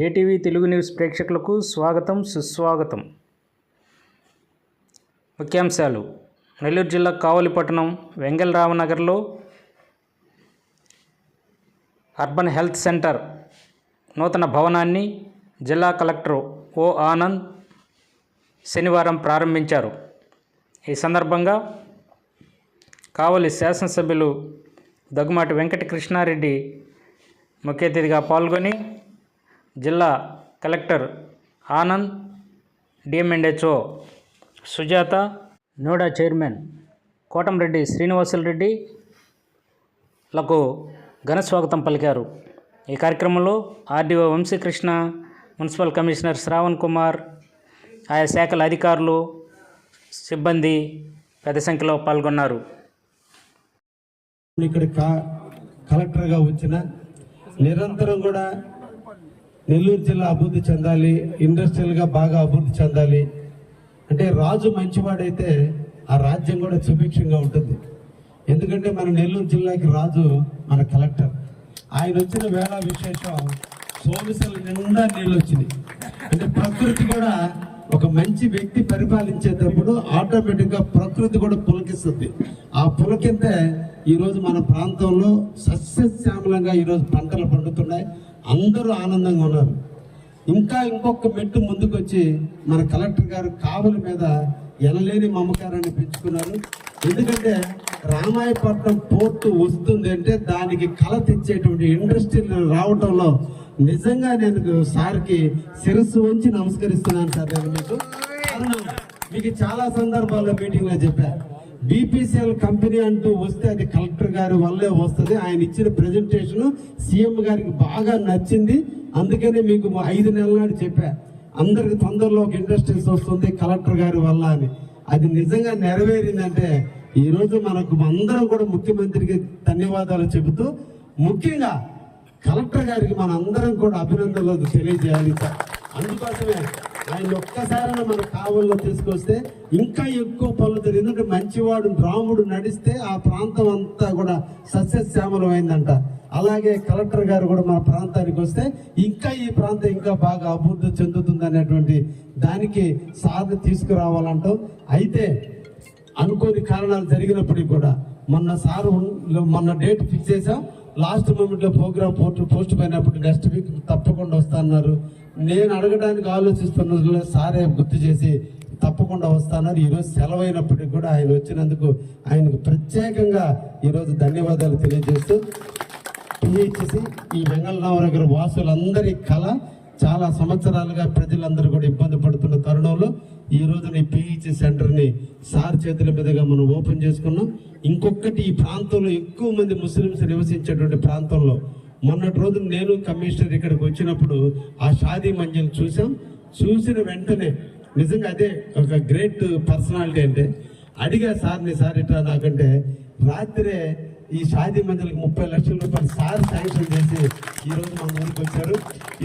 KTV Telugu news ప్రేక్షకులకు స్వాగతం సుస్వాగతం. ముఖ్యాంశాలు. నెల్లూరు జిల్లా కావలిపట్టణం వెంగళరామనగర్లో అర్బన్ హెల్త్ సెంటర్ నూతన భవనాన్ని జిల్లా కలెక్టర్ ఓ ఆనంద్ శనివారం ప్రారంభించారు. ఈ సందర్భంగా కావలి శాసనసభ్యులు దగ్గుమాటి వెంకట కృష్ణారెడ్డి ముఖ్య అతిథిగా పాల్గొని జిల్లా collector Anand DM and HO Sujatha NUDA chairman Kotamreddy Srinivasulareddy లకు ఘన స్వాగతం పలికారు. ఈ కార్యక్రమంలో RDO Vamsikrishna municipal commissioner Sravan Kumar ఆయా శాఖల అధికారులు సిబ్బంది పెద్ద సంఖ్యలో పాల్గొన్నారు. ఇక్కడ కలెక్టర్గా వచ్చిన నిరంతరం కూడా నెల్లూరు జిల్లా అభివృద్ధి చెందాలి ఇండస్ట్రియల్గా బాగా అభివృద్ధి చెందాలి. అంటే రాజు మంచివాడైతే ఆ రాజ్యం కూడా సుభిక్షంగా ఉంటుంది. ఎందుకంటే మన నెల్లూరు జిల్లాకి రాజు మన కలెక్టర్. ఆయన వచ్చిన వేళ విశేషం సోమశల నిండా నీళ్ళు వచ్చినాయి. అంటే ప్రకృతి కూడా ఒక మంచి వ్యక్తి పరిపాలించేటప్పుడు ఆటోమేటిక్గా ప్రకృతి కూడా పులకిస్తుంది. ఆ పులకింతే ఈరోజు మన ప్రాంతంలో సస్యశ్యామలంగా ఈరోజు పంటలు పండుతున్నాయి. అందరూ ఆనందంగా ఉన్నారు. ఇంకా ఇంకొక మెట్టు ముందుకొచ్చి మన కలెక్టర్ గారు కావుల మీద ఎనలేని మమకారాన్ని పెంచుకున్నారు. ఎందుకంటే రామాయపట్నం పోర్టు వస్తుంది అంటే దానికి కళ తెచ్చేటువంటి ఇండస్ట్రీలు రావటంలో నిజంగా నేను సార్కి శిరస్సు ఉంచి నమస్కరిస్తున్నాను సార్ నేను మీకు. మీకు చాలా సందర్భాల్లో మీటింగ్లో చెప్పాను బీపీసీఎల్ కంపెనీ అంటూ వస్తే అది కలెక్టర్ గారి వల్లే వస్తుంది. ఆయన ఇచ్చిన ప్రెజెంటేషన్ సీఎం గారికి బాగా నచ్చింది. అందుకనే మీకు ఐదు నెలల నాడు చెప్పా. అందరికి తొందరలో ఒక ఇండస్ట్రీస్ వస్తుంది కలెక్టర్ గారి వల్ల అని. అది నిజంగా నెరవేరిందంటే ఈరోజు మనకు అందరం కూడా ముఖ్యమంత్రికి ధన్యవాదాలు చెబుతూ ముఖ్యంగా కలెక్టర్ గారికి మన అందరం కూడా అభినందనలు తెలియజేయాలి సార్. అందుకోసమే ఆయన ఒక్కసారైనా మన కావల్లో తీసుకొస్తే ఇంకా ఎక్కువ పనులు జరిగింది. ఎందుకంటే మంచివాడు రాముడు నడిస్తే ఆ ప్రాంతం అంతా కూడా సస్యశ్యామలం అయిందంట అలాగే కలెక్టర్ గారు కూడా మన ప్రాంతానికి వస్తే ఇంకా ఈ ప్రాంతం ఇంకా బాగా అభివృద్ధి చెందుతుంది అనేటువంటి దానికి సాధన తీసుకురావాలంటాం. అయితే అనుకోని కారణాలు జరిగినప్పటికీ కూడా మొన్న సారు మొన్న డేట్ ఫిక్స్ చేసాం లాస్ట్ మూమెంట్లో ప్రోగ్రామ్ పోస్ట్ పోస్ట్ పోయినప్పుడు నెక్స్ట్ వీక్ తప్పకుండా వస్తాన్నారు నేను అడగడానికి ఆలోచిస్తున్న సారే గుర్తు చేసి తప్పకుండా వస్తాన్నారు ఈరోజు సెలవు అయినప్పటికీ కూడా ఆయన వచ్చినందుకు ఆయనకు ప్రత్యేకంగా ఈరోజు ధన్యవాదాలు తెలియజేస్తూ పిహెచ్సి ఈ వెంగళరామనగర్ వాసులందరి కళ చాలా సంవత్సరాలుగా ప్రజలందరూ కూడా ఇబ్బంది పడుతున్న తరుణంలో ఈ రోజున ఈ పిహెచ్సి సెంటర్ని సార్ చేతుల మీదుగా మనం ఓపెన్ చేసుకున్నాం. ఇంకొకటి ఈ ప్రాంతంలో ఎక్కువ మంది ముస్లిమ్స్ నివసించేటువంటి ప్రాంతంలో మొన్నటి రోజు నేను కమిషనర్ ఇక్కడికి వచ్చినప్పుడు ఆ షాదీ మంజిల్ చూసాం చూసిన వెంటనే నిజంగా అదే ఒక గ్రేట్ పర్సనాలిటీ అంటే అడిగా సార్ని సార్ ఇట్లా నాకంటే రాత్రే ఈ షాదీ మందికి ముప్పై లక్షల రూపాయలు సార్ శాంక్షన్ చేసి ఈ రోజు మా ఊరికి వచ్చారు.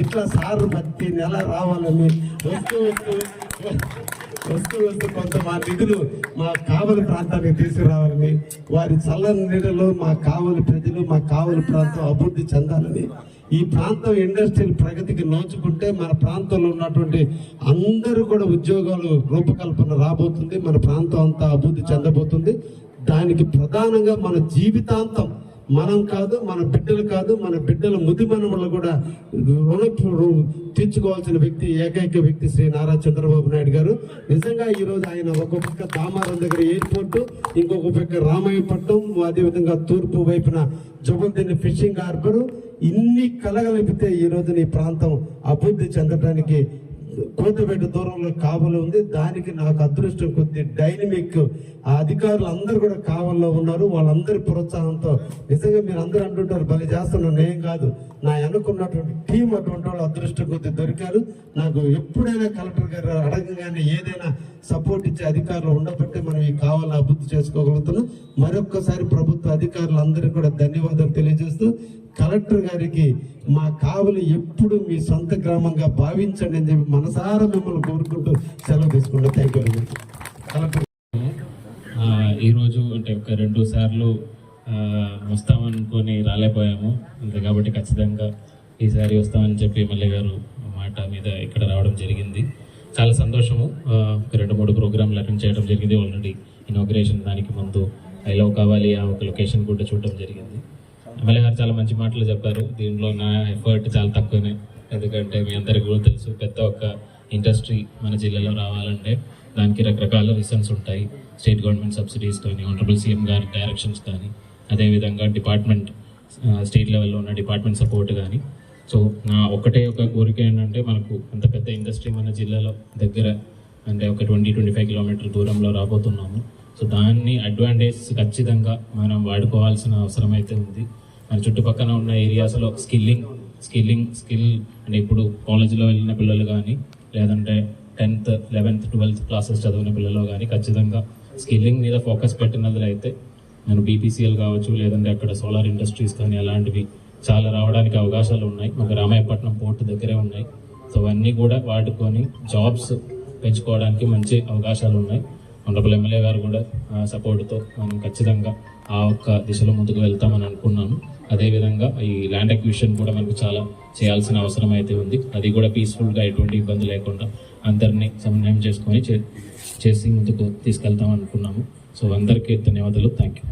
ఇట్లా సార్ ప్రతి నెల రావాలని వస్తూ వస్తూ వస్తూ వస్తూ కొంత మా నిధులు మా కావలి ప్రాంతానికి తీసుకురావాలని వారి చల్లని నీడలో మా కావలి ప్రజలు మా కావలి ప్రాంతం అభివృద్ధి చెందాలని ఈ ప్రాంతం ఇండస్ట్రియల్ ప్రగతికి నోచుకుంటే మన ప్రాంతంలో ఉన్నటువంటి అందరూ కూడా ఉద్యోగాలు రూపకల్పన రాబోతుంది మన ప్రాంతం అంతా అభివృద్ధి చెందబోతుంది. దానికి ప్రధానంగా మన జీవితాంతం మనం కాదు మన బిడ్డలు కాదు మన బిడ్డల ముదిమనములు కూడా రుణ తీర్చుకోవాల్సిన వ్యక్తి ఏకైక వ్యక్తి శ్రీ నారా చంద్రబాబు నాయుడు గారు. నిజంగా ఈ రోజు ఆయన ఒక పక్క దామారం దగ్గర ఎయిర్పోర్టు ఇంకొక పక్క రామాయపట్నం అదేవిధంగా తూర్పు వైపున జబల్దిని ఫిషింగ్ హార్బర్. ఇన్ని కలగలిపితే ఈ రోజున ఈ ప్రాంతం అభివృద్ధి చెందడానికి కోతబెట్ట దూరంలో కావలి ఉంది. దానికి నాకు అదృష్టం కొద్ది డైనమిక్ ఆ అధికారులు అందరూ కూడా కావల్లో ఉన్నారు. వాళ్ళందరి ప్రోత్సాహంతో నిజంగా మీరు అందరూ అంటుంటారు బలి చేస్తున్నాను నేను కాదు. నా అనుకున్నటువంటి టీం అటువంటి వాళ్ళు అదృష్టం కొద్ది దొరికారు. నాకు ఎప్పుడైనా కలెక్టర్ గారు అడగగానే ఏదైనా సపోర్ట్ ఇచ్చే అధికారులు ఉండబట్టి మనం ఈ కావాలని అభివృద్ధి చేసుకోగలుగుతున్నాం. మరొక్కసారి ప్రభుత్వ అధికారులు అందరికీ కూడా ధన్యవాదాలు తెలియజేస్తూ కలెక్టర్ గారికి మా కావులు ఎప్పుడు మీ సొంత గ్రామంగా భావించండి అని చెప్పి మనసారా మిమ్మల్ని కోరుకుంటూ సెలవు తీసుకుంటా thank you very much collector ఈరోజు అంటే ఒక రెండు సార్లు వస్తామనుకొని రాలేకపోయాము. అంతే కాబట్టి ఖచ్చితంగా ఈసారి వస్తామని చెప్పి ఎమ్మెల్యే గారు మాట మీద ఇక్కడ రావడం జరిగింది. చాలా సంతోషము. ఒక రెండు మూడు ప్రోగ్రాంలు అటెండ్ చేయడం జరిగింది. ఆల్రెడీ ఇనాగ్రేషన్ దానికి ముందు ఐ లవ్ కావాలి ఆ ఒక లొకేషన్ కూడా చూడడం జరిగింది. ఎమ్మెల్యే గారు చాలా మంచి మాటలు చెప్పారు. దీంట్లో నా ఎఫర్ట్ చాలా తక్కువనే. ఎందుకంటే మీ అందరికీ కూడా తెలుసు పెద్ద ఒక ఇండస్ట్రీ మన జిల్లాలో రావాలంటే దానికి రకరకాల రీజన్స్ ఉంటాయి. స్టేట్ గవర్నమెంట్ సబ్సిడీస్ కానీ ఆనరబుల్ సీఎం గారి డైరెక్షన్స్ కానీ అదేవిధంగా డిపార్ట్మెంట్ స్టేట్ లెవెల్లో ఉన్న డిపార్ట్మెంట్ సపోర్ట్ కానీ. సో నా ఒకటే ఒక కోరిక ఏంటంటే మనకు అంత పెద్ద ఇండస్ట్రీ మన జిల్లాలో దగ్గర అంటే ఒక ట్వంటీ ట్వంటీ ఫైవ్ కిలోమీటర్ దూరంలో రాబోతున్నాము. సో దాన్ని అడ్వాంటేజ్ ఖచ్చితంగా మనం వాడుకోవాల్సిన అవసరం అయితే ఉంది. మన చుట్టుపక్కల ఉన్న ఏరియాస్లో స్కిల్లింగ్ స్కిల్లింగ్ స్కిల్ అంటే ఇప్పుడు కాలేజీలో వెళ్ళిన పిల్లలు కానీ లేదంటే టెన్త్ లెవెన్త్ ట్వెల్త్ క్లాసెస్ చదివిన పిల్లలు కానీ ఖచ్చితంగా స్కిల్లింగ్ మీద ఫోకస్ పెట్టినది అయితే నేను బీపీసీఎల్ కావచ్చు లేదంటే అక్కడ సోలార్ ఇండస్ట్రీస్ కానీ అలాంటివి చాలా రావడానికి అవకాశాలు ఉన్నాయి. మాకు రామాయపట్నం పోర్ట్ దగ్గరే ఉన్నాయి. సో అవన్నీ కూడా వాడుకొని జాబ్స్ పెంచుకోవడానికి మంచి అవకాశాలు ఉన్నాయి. ఆనరబుల్ ఎమ్మెల్యే గారు కూడా సపోర్ట్తో మనం ఖచ్చితంగా ఆ ఒక్క దిశలో ముందుకు వెళ్తామని అనుకున్నాను. అదేవిధంగా ఈ ల్యాండ్ అక్విజిషన్ కూడా మనకు చాలా చేయాల్సిన అవసరం అయితే ఉంది. అది కూడా పీస్ఫుల్గా ఎటువంటి ఇబ్బంది లేకుండా అందరినీ సమన్వయం చేసుకొని చే- చేసి ముందుకు తీసుకెళ్తాం అనుకున్నాము. సో అందరికీ ధన్యవాదాలు. Thank you